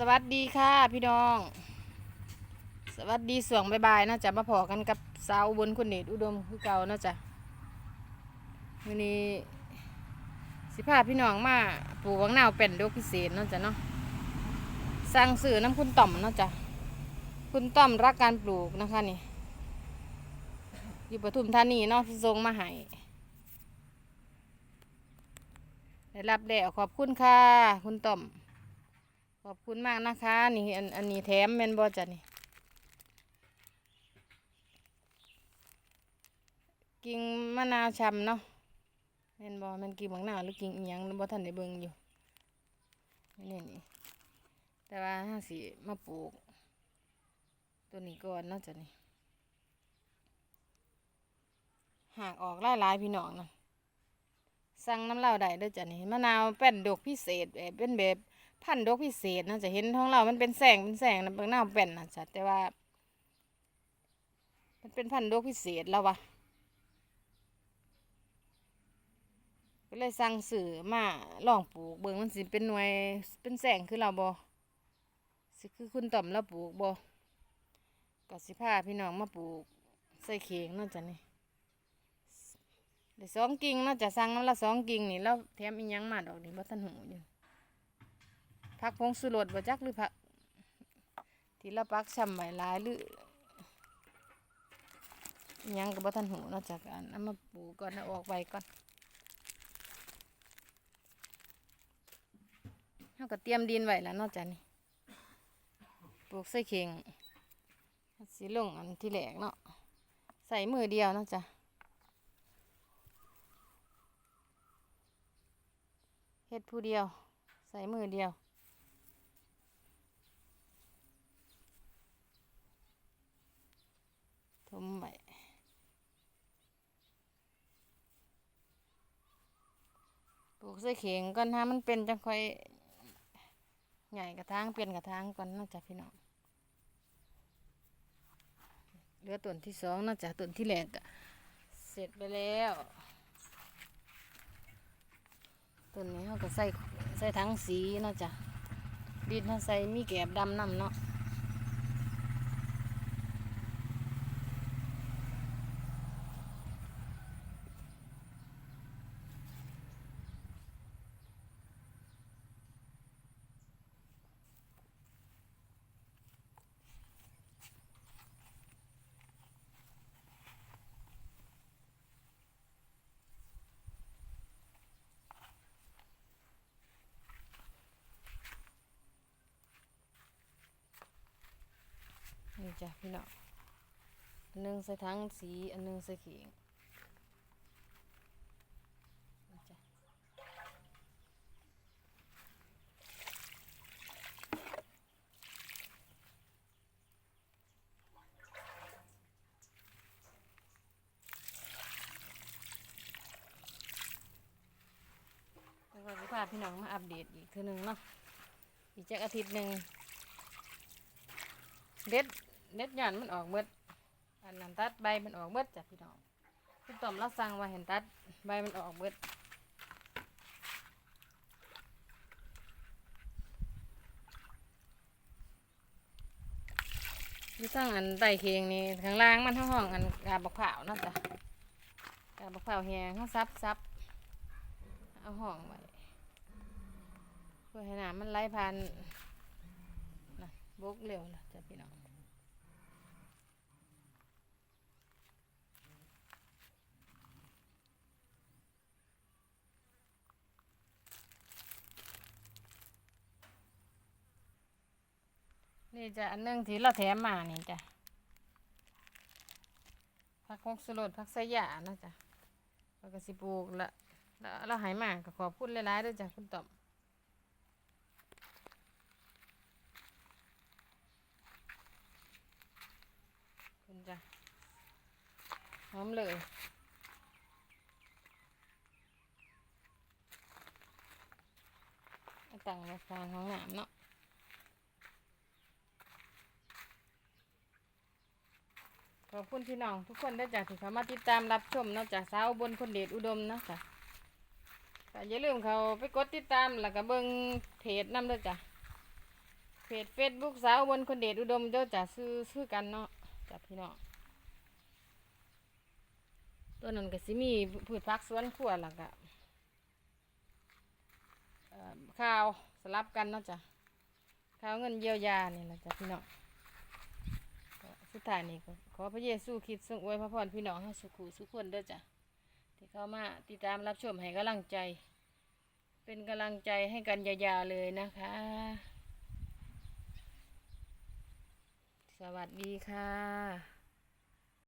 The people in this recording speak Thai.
สวัสดีค่ะพี่น้อง สวัสดีสวงบายๆนะจ๊ะมาพอกันกับสาวบนคุณเนตอุดมคือเก่านะจ๊ะวันนี้สิพาพี่น้องมาปลูกวังนาวเป็นดอกพิเศษนาะจ๊ะเนาะสั่งสื่อน้ำคุณต่อมนาะจ๊ะคุณต่อมรักการปลูกนะคะนี่อยู่ปทุมธานีเนาะที่ทรงมาให้ได้รับแล้วขอบคุณค่ะ คุณต่อม ขอบคุณมากนะคะ นี่อันอันนี้แถมแมนบอจ้ะนี่ กิ่งมะนาวชำเนาะแมนบอมันกิ่งมะนาวหรือกิ่งอียงบอท่านได้เบิ่งอยู่นี่นี่แต่ว่าห้าสีมาปลูก ตัวนี้ก่อนเนาะจ้ะนี่หากออกหลายพี่น้องเนาะสั่งน้ำเหล้าได้ด้อจ้ะนี่มะนาวแป้นดกพิเศษแบบเป็นแบบ พันธุ์ดอกพิเศษนะจะเห็นท้องเรา มันเป็นแสงเป็นแสงนะเบิ่งหน้าเป็นนะจ๊ะแต่ว่า มันเป็นพันธุ์ดอกพิเศษแล้ววะก็เลยสั่งสื่อมาลองปลูกเบิ่งมันสิเป็นหน่วยเป็นแสงคือเราบอสิคือคุณต่อมเราปลูกบอก็สิพาพี่น้องมาปลูกใส่เข่งเนาจ้ะนี่ได้สองกิ่งเนาจะสั่งน้ำละสองกิ่งนี่แล้วแถมอีกยังมาดอกนี่บ่ทันหูอยู่ ผักพงสุรสบ่จักหรือผักที่เราปักช่ำไว้หลายหรือยังก็บ่ทันหูนอกจากอันเอามาปลูกก่อนเอาออกใบก่อนเฮาก็เตรียมดินไว้แล้วนอกจากนี้ปลูกใส่เข่งสิลงอันที่แหลกเนาะใส่มือเดียวเนาะจ้ะเฮ็ดผู้เดียว ใส่มือเดียว มไว้ปลูกใส่เข่งก่อนฮะมันเป็นจังค่อยใหญ่กระถางเปลี่ยนกระถางก่อนนอกจากพี่น้องเหลือต้นที่สองนอกจากต้นที่แรกเสร็จไปแล้วต้นนี้เขาก็ใส่ใส่ทั้งสีนอกจากดินเขาใส่มีแกบดำน้ำเนาะ จ้ะพี่น้องอันหนึงใส่ทั้งสี อันหนึงใส่เขียงจ้ะแล้วก็จะพาพี่น้องมาอัปเดตอีกคือหนึ่งเนาะอีกจากอาทิตย์หนึ่งเด็ด เด็ดหย่อนมันออกเบิดอันนั้นตัดใบมันออกเบิดจ้ะพี่น้องพี่ต้อมเราสั่งว่าเห็นตัดใบมันออกเบิดที่ตั้งอันไต่เคียงนี่ข้างล่างมันห้องอันกาบบักเผาวเนาะจ้ะกาบบักเผาวแหงเขาซับซับเอาห้องไว้เพื่อให้น้ำมันไหลผ่านนะบกเร็วละจ้ะพี่น้อง นี่จะอันนึงที่เราแถมมานี่จ้ะผักคงสลดผักสยานะจ๊ะแล้วก็สิปลูกละแล้วเราหายมาก็ขอบคุณหลายๆด้วยจ้ะคุณต่อมคุณจ้ะหอมเลยเอาตั้งในฟางของหนามเนาะ อบคุณพี่น้องทุกคนได้จากที่เขามาติดตามรับชมนาะจากสาวบนคนเดชอุดมนะจ้ะก็อย่าลืมเขาไปกดติดตามแล้วก็เบิ่งเพจนำเด้อจ้ะเพจเฟซบุ๊กสาวบนคนเดชอุดมเจ้าจะซื้อซื้อกันเนาะจ้ะพี่น้องตัวนั้นก็สิมีพืชผักสวนครัวหลักอะข้าวสลับกันเนาะจ้ะข้าวเงินเยียวยานี่แหละจ้ะพี่น้อง สุดท้ายนี้ก็ขอพระเยซูคริดทรงอวยพระพรพี่น้องให้สุขุสุขคนเด้อจ้ะที่เข้ามาติดตามรับชมให้กำลังใจ เป็นกำลังใจให้กันยาวๆเลยนะคะ สวัสดีค่ะ